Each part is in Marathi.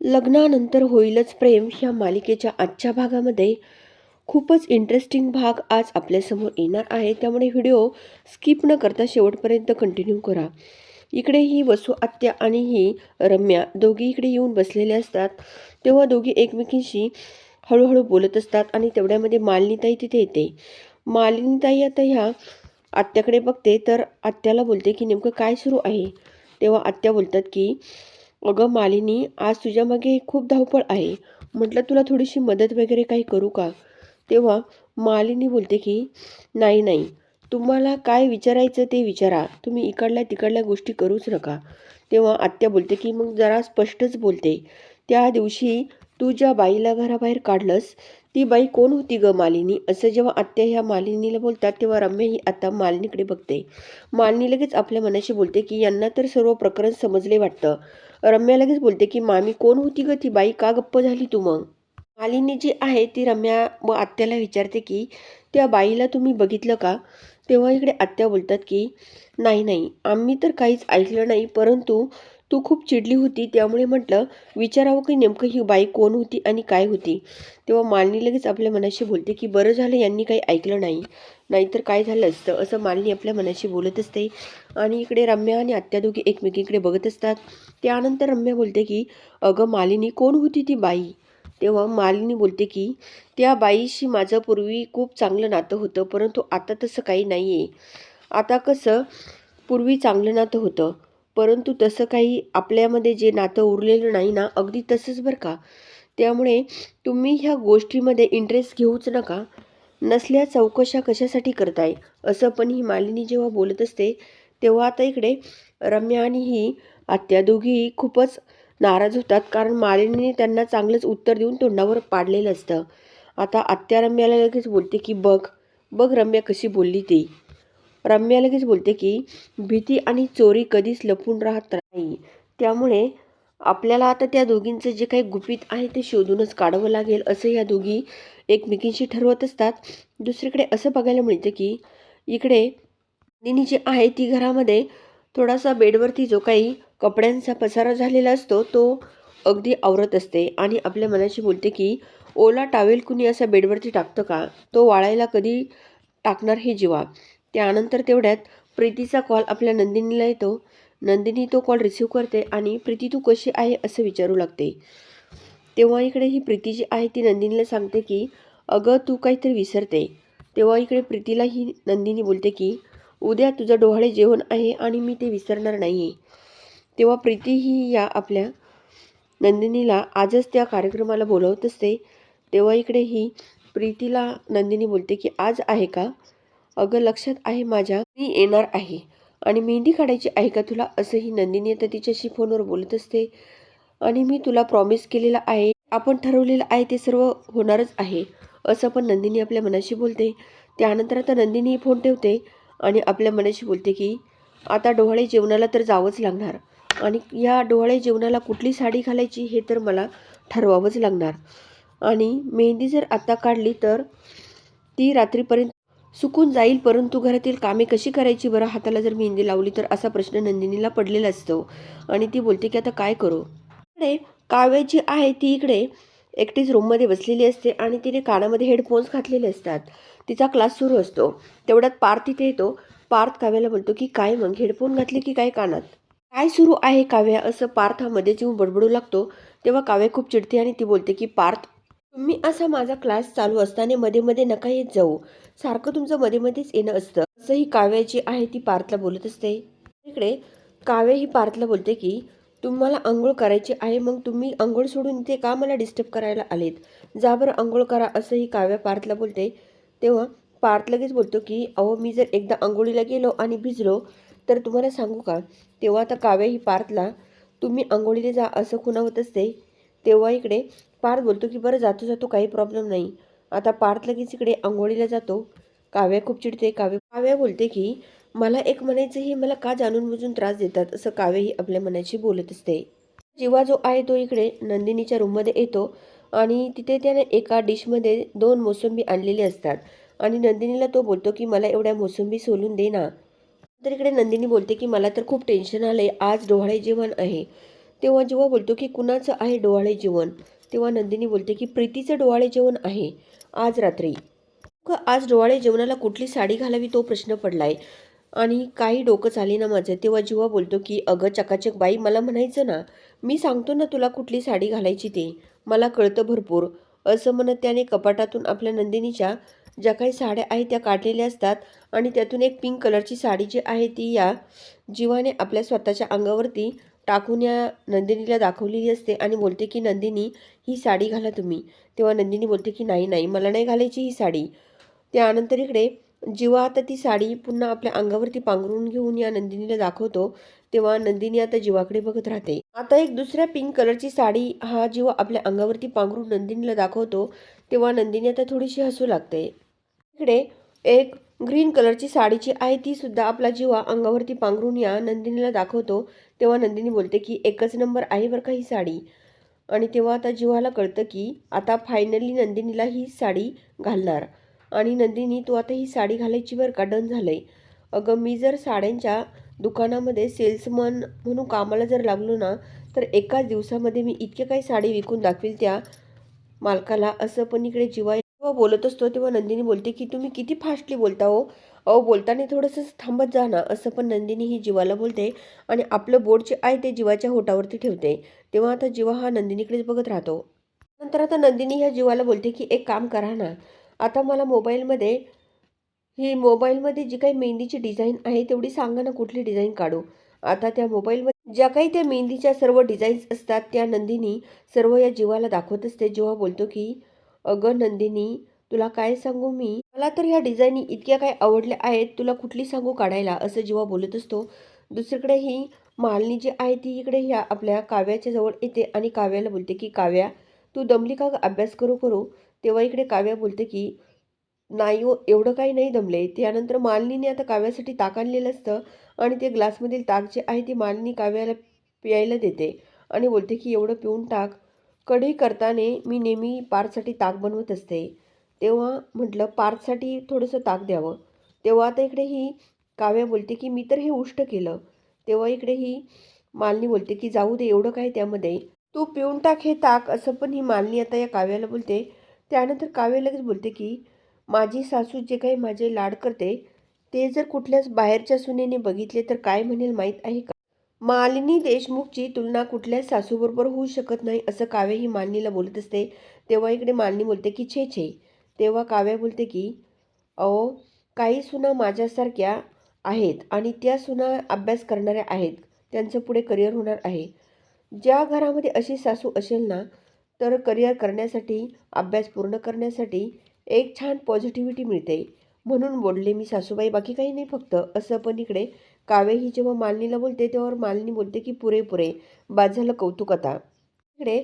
लग्नानंतर होईलच प्रेम ह्या मालिकेच्या आजच्या भागामध्ये. खूपच इंटरेस्टिंग भाग आज आपल्यासमोर येणार आहे. त्यामुळे व्हिडिओ स्किप न करता शेवटपर्यंत कंटिन्यू करा. इकडे ही वसू आत्या आणि ही रम्या दोघी इकडे येऊन बसलेले असतात. तेव्हा दोघी एकमेकींशी हळूहळू बोलत असतात आणि तेवढ्यामध्ये मालिनीताई तिथे येते. मालिनीताई आता ह्या आत्याकडे बघते तर आत्याला बोलते की नेमकं काय सुरू आहे? तेव्हा आत्या बोलतात की अगं मालिनी आज तुझ्या मागे खूप धावपळ आहे. म्हटलं तुला थोडीशी मदत वगैरे काही करू का? तेव्हा मालिनी बोलते की नाही नाही. तुम्हाला काय विचारायचं ते विचारा. तुम्ही इकडल्या तिकडल्या गोष्टी करूच नका. तेव्हा आत्या बोलते की मग जरा स्पष्टच बोलते. त्या दिवशी तू ज्या बाईला घराबाहेर काढलंस ती बाई कोण होती ग मालिनी? असं जेव्हा आत्या ह्या मालिनीला बोलतात तेव्हा रम्या ही आता मालिनीकडे बघते. मालिनी लगेच आपल्या मनाशी बोलते की यांना तर सर्व प्रकरण समजले वाटतं. रम्या लगेच बोलते की मामी कोण होती ग ती बाई? का गप्प झाली तू मग? मालिनी जी आहे ती रम्या व आत्याला विचारते की त्या बाईला तुम्ही बघितलं का? तेव्हा इकडे आत्या बोलतात की नाही नाही आम्ही तर काहीच ऐकलं नाही परंतु तू खूप चिडली होती त्यामुळे म्हटलं विचारावं की नेमकं ही बाई कोण होती आणि काय होती? तेव्हा मालिनी लगेच आपल्या मनाशी बोलते की बरं झालं यांनी काही ऐकलं नाही. नाहीतर काय झालं असतं? असं मालिनी आपल्या मनाशी बोलत असते. आणि इकडे रम्या आणि आत्या दोघी बघत असतात. त्यानंतर रम्या बोलते की अगं मालिनी कोण होती ती बाई? तेव्हा मालिनी बोलते की त्या बाईशी माझं पूर्वी खूप चांगलं नातं होतं परंतु आता तसं काही नाही आहे आता कसं पूर्वी चांगलं नातं होतं परंतु तसं काही आपल्यामध्ये जे नातं उरलेलं नाही ना अगदी तसंच बरं का? त्यामुळे तुम्ही ह्या गोष्टीमध्ये इंटरेस्ट घेऊच नका. नसल्या चौकशा कशासाठी करताय? असं पण ही मालिनी जेव्हा बोलत असते तेव्हा आता इकडे रम्या आणि ही आत्या दोघी खूपच नाराज होतात कारण मालिनीने त्यांना चांगलंच उत्तर देऊन तोंडावर पाडलेलं असतं. आता आत्या रम्याला लगेच बोलते की बघ बघ रम्या कशी बोलली ती. रम्या लगेच बोलते की भीती आणि चोरी कधीच लपून राहत नाही. त्यामुळे आपल्याला आता त्या दोघींचं जे काही गुपित आहे ते शोधूनच काढावं लागेल असं या दोघी एकमेकींशी ठरवत असतात. दुसरीकडे असं बघायला मिळतं की इकडे निनी जी आहे ती घरामध्ये थोडासा बेडवरती जो काही कपड्यांचा पसारा झालेला असतो तो अगदी आवरत असते आणि आपल्या मनाशी बोलते की ओला टावेल कुणी असा बेडवरती टाकतं का? तो वाळायला कधी टाकणार हे जीवा. त्यानंतर तेवढ्यात प्रीतीचा कॉल आपल्या नंदिनीला येतो. नंदिनी तो कॉल रिसीव्ह करते आणि प्रीती तू कशी आहे असं विचारू लागते. तेव्हा इकडे ही प्रीती जी आहे ती नंदिनीला सांगते की अगं तू काहीतरी विसरते. तेव्हा इकडे प्रीतीला ही नंदिनी बोलते की उद्या तुझं डोहाळे जेवण आहे आणि मी ते विसरणार नाही आहे तेव्हा प्रीती ही या आपल्या नंदिनीला आजच त्या कार्यक्रमाला बोलवत असते. तेव्हा इकडे ही प्रीतीला नंदिनी बोलते की आज आहे का? अगं लक्षात आहे माझ्या मी येणार आहे. आणि मेहंदी काढायची आहे का तुला? असंही नंदिनी आता तिच्याशी फोनवर बोलत असते. आणि मी तुला प्रॉमिस केलेला आहे. आपण ठरवलेलं आहे ते सर्व होणारच आहे. असं पण नंदिनी आपल्या मनाशी बोलते. त्यानंतर आता नंदिनी फोन ठेवते आणि आपल्या मनाशी बोलते की आता डोहाळे जेवणाला तर जावंच लागणार. आणि या डोहाळे जेवणाला कुठली साडी घालायची हे तर मला ठरवावंच लागणार. आणि मेहंदी जर आत्ता काढली तर ती रात्रीपर्यंत सुकून जाईल परंतु घरातील कामे कशी करायची? बरं हाताला जर मेहंदी लावली तर असा प्रश्न नंदिनीला पडलेला असतो आणि ती बोलते की आता काय करू? इकडे काव्य जी आहे ती इकडे एकटीच रूममध्ये बसलेली असते आणि तिने कानामध्ये हेडफोन्स घातलेले असतात. तिचा क्लास सुरू असतो. तेवढ्यात पार्थ तिथे येतो. पार्थ काव्याला बोलतो की काय मग हेडफोन घातले की काय कानात? काय सुरू आहे काव्या? असं पार्थ हा मध्येच येऊन बडबडू लागतो. तेव्हा काव्या खूप चिडते आणि ती बोलते की पार्थ तुम्ही असा माझा क्लास चालू असताना मध्ये मध्ये नका येत जाऊ. सारखं तुमचं मध्ये मध्येच येणं असतं. असं ही काव्या जी आहे ती पार्थला बोलत असते. इकडे काव्या ही पार्थला बोलते की तुम्हाला आंघोळ करायची आहे मग तुम्ही आंघोळ सोडून इथे का मला डिस्टर्ब करायला आलेत? जा बरं आंघोळ करा असं ही काव्या पार्थला बोलते. तेव्हा पार्थ लगेच बोलतो की अहो मी जर एकदा आंघोळीला गेलो आणि भिजलो तर तुम्हाला सांगू का? तेव्हा आता काव्या ही पार्थला तुम्ही आंघोळीला जा असं खुणावत असते. तेव्हा इकडे पार्थ बोलतो की बरं जातो जातो काही प्रॉब्लेम नाही. आता पार्थ लगेच इकडे आंघोळीला जातो. काव्या खूप चिडते. काव्य काव्या बोलते की मला एक म्हणायचं हे मला का जाणून बुजून त्रास देतात? असं काव्य ही आपल्या मनाशी बोलत असते. जीवा जो आहे तो इकडे नंदिनीच्या रूममध्ये येतो आणि तिथे त्याने एका डिशमध्ये दोन मोसंबी आणलेली असतात आणि नंदिनीला तो बोलतो की मला एवढ्या मोसंबी सोलून दे ना. तर इकडे नंदिनी बोलते की मला तर खूप टेन्शन आलं आहे आज डोहाळे जेवण आहे. तेव्हा जेव्हा बोलतो की कुणाचं आहे डोहाळे जेवण? तेव्हा नंदिनी बोलते की प्रीतीचं डोहाळे जेवण आहे. आज रात्री. आज डोवाळे जेवणाला कुठली साडी घालावी तो प्रश्न पडलाय. आणि काही डोकं चाले ना माझं. तेव्हा जेव्हा बोलतो की अगं चकाचक बाई मला म्हणायचं ना मी सांगतो ना तुला कुठली साडी घालायची ते. मला कळतं भरपूर. असं म्हणत त्याने कपाटातून आपल्या नंदिनीच्या ज्या काही साड्या आहेत त्या काढलेल्या असतात आणि त्यातून एक पिंक कलरची साडी जी आहे ती या जीवाने आपल्या स्वतःच्या अंगावरती टाकून या नंदिनीला दाखवलेली असते आणि बोलते की नंदिनी ही साडी घाला तुम्ही. तेव्हा नंदिनी बोलते की नाही नाही मला नाही घालायची ही साडी. त्यानंतर इकडे जेव्हा आता ती साडी पुन्हा आपल्या अंगावरती पांघरून घेऊन या नंदिनीला दाखवतो तेव्हा नंदिनी आता जीवाकडे बघत राहते. आता एक दुसऱ्या पिंक कलरची साडी हा जेव्हा आपल्या अंगावरती पांघरून नंदिनीला दाखवतो तेव्हा नंदिनी आता थोडीशी हसू लागते. इकडे एक ग्रीन कलरची साडीची आहे ती सुद्धा आपला जीवा अंगावरती पांघरून या नंदिनीला दाखवतो. तेव्हा नंदिनी बोलते की एकच नंबर आहे बरं का ही साडी. आणि तेव्हा आता जीवाला कळतं की आता फायनली नंदिनीला ही साडी घालणार. आणि नंदिनी तू आता ही साडी घालायची बरं का? डन झालं आहे अगं मी जर साड्यांच्या दुकानामध्ये सेल्समन म्हणून कामाला जर लागलो ना तर एकाच दिवसामध्ये मी इतके काही साडी विकून दाखवील त्या मालकाला. असं पण इकडे जीवा बोलत असतो तेव्हा नंदिनी बोलते की तुम्ही किती फास्टली बोलता हो? अहो बोलताना थोडंसं थांबत जा ना असं पण नंदिनी ही जीवाला बोलते आणि आपलं बोट जे आहे ते जीवाच्या होटावरती ठेवते. तेव्हा आता जीवा हा नंदिनीकडेच बघत राहतो. नंतर आता नंदिनी ह्या जीवाला बोलते की एक काम करा ना आता मला मोबाईलमध्ये ही मोबाईलमध्ये जी काही मेहंदीची डिझाईन आहे तेवढी सांगा ना कुठली डिझाईन काढू. आता त्या मोबाईलमध्ये ज्या काही त्या मेहंदीच्या सर्व डिझाईन्स असतात त्या नंदिनी सर्व या जीवाला दाखवत असते. जेव्हा बोलतो की अगं नंदिनी तुला काय सांगू मी? मला तर ह्या डिझाईनी इतक्या काय आवडल्या आहेत तुला कुठली सांगू काढायला? असं जेव्हा बोलत असतो दुसरीकडे ही मालनी जी आहे ती इकडे ह्या आपल्या काव्याच्या जवळ येते आणि काव्याला बोलते की काव्या तू दमली का अभ्यास करू करू? तेव्हा इकडे काव्या बोलते की नाही हो एवढं काही नाही दमले. त्यानंतर मालनीने आता काव्यासाठी ताक आणलेलं असतं आणि ते ग्लासमधील ताक जे आहे ती मालनी काव्याला प्यायला देते आणि बोलते की एवढं पिऊन टाक. कढी करताना मी नेहमी पारसाठी ताक बनवत असते. तेव्हा म्हटलं पारसाठी थोडंसं ताक द्यावं. तेव्हा आता इकडे ही काव्या बोलते की मी तर हे उष्ट केलं. तेव्हा इकडे ही मालनी बोलते की जाऊ दे एवढं काय त्यामध्ये? तू पिऊन टाक हे ताक असं पण ही मालनी आता या काव्याला बोलते. त्यानंतर काव्य लगेच बोलते की माझी सासू जे काही माझे लाड करते ते जर कुठल्याच बाहेरच्या सुनेने बघितले तर काय म्हणेल माहीत आहे का? मालिनी देशमुखची तुलना कुठल्याच सासूबरोबर होऊ शकत नाही असं काव्य ही मालिनीला बोलत असते. तेव्हा इकडे मालिनी बोलते की छे छे. तेव्हा काव्या बोलते की अहो काही सुना माझ्यासारख्या आहेत आणि त्या सुना अभ्यास करणाऱ्या आहेत. त्यांचं पुढे करिअर होणार आहे. ज्या घरामध्ये अशी सासू असेल ना तर करिअर करण्यासाठी अभ्यास पूर्ण करण्यासाठी एक छान पॉझिटिव्हिटी मिळते. म्हणून बोलले मी सासूबाई बाकी काही नाही फक्त. असं पण इकडे काव्य ही जेव्हा मालिनीला बोलते तेव्हा मालिनी बोलते की पुरे पुरे बाद झालं कौतुक आता. इकडे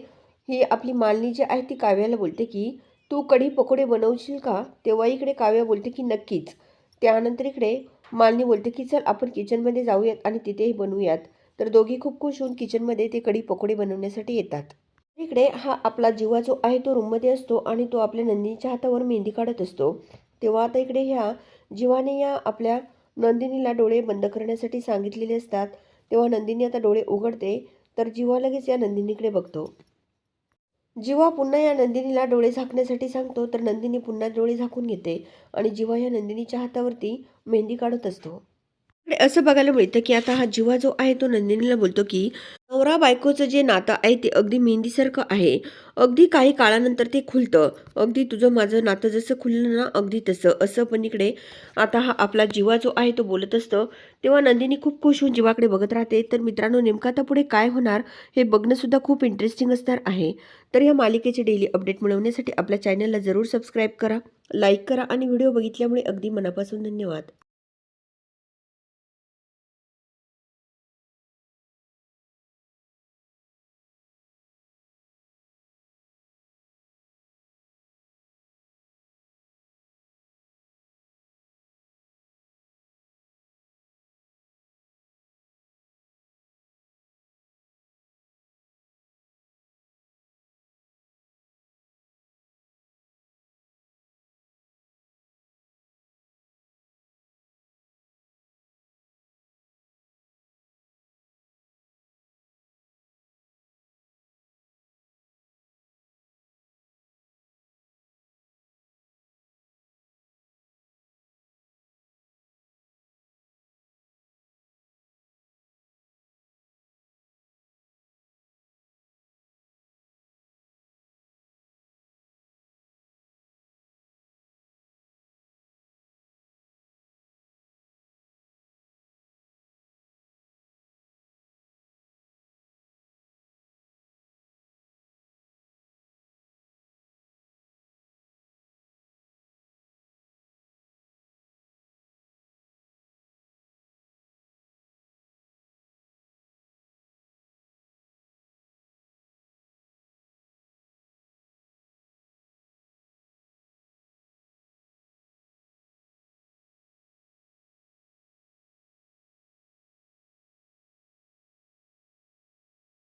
ही आपली मालिनी जी आहे ती काव्याला बोलते की तू कढी पकोडे बनवशील का? तेव्हा इकडे काव्या बोलते की नक्कीच. त्यानंतर इकडे मालिनी बोलते की चल आपण किचनमध्ये जाऊयात आणि तिथेही बनवूयात. तर दोघी खूप खुश होऊन किचनमध्ये ते कढी पकोडे बनवण्यासाठी येतात. इकडे हा आपला जीवा जो आहे तो रूममध्ये असतो आणि तो आपल्या नंदिनीच्या हातावर मेहंदी काढत असतो. तेव्हा आता इकडे ह्या जीवाने या आपल्या नंदिनीला डोळे बंद करण्यासाठी सांगितलेले असतात. तेव्हा नंदिनी आता डोळे उघडते तर जीवा लगेच या नंदिनीकडे बघतो. जीवा पुन्हा या नंदिनीला डोळे झाकण्यासाठी सांगतो तर नंदिनी पुन्हा डोळे झाकून घेते आणि जीवा या नंदिनीच्या हातावरती मेहंदी काढत असतो. असं बघायला मिळतं की आता हा जीवा जो आहे तो नंदिनीला बोलतो की नवरा बायकोचं जे नातं आहे ते अगदी मेहंदीसारखं आहे. अगदी काही काळानंतर ते खुलतं. अगदी तुझं माझं नातं जसं खुललं ना अगदी तसं. असं पण इकडे आता हा आपला जीवा जो आहे तो बोलत असतं. तेव्हा नंदिनी खूप खुश होऊन जीवाकडे बघत राहते. तर मित्रांनो नेमकं आता पुढे काय होणार हे बघणंसुद्धा खूप इंटरेस्टिंग असणार आहे. तर या मालिकेचे डेली अपडेट मिळवण्यासाठी आपल्या चॅनलला जरूर सबस्क्राईब करा लाईक करा आणि व्हिडिओ बघितल्यामुळे अगदी मनापासून धन्यवाद.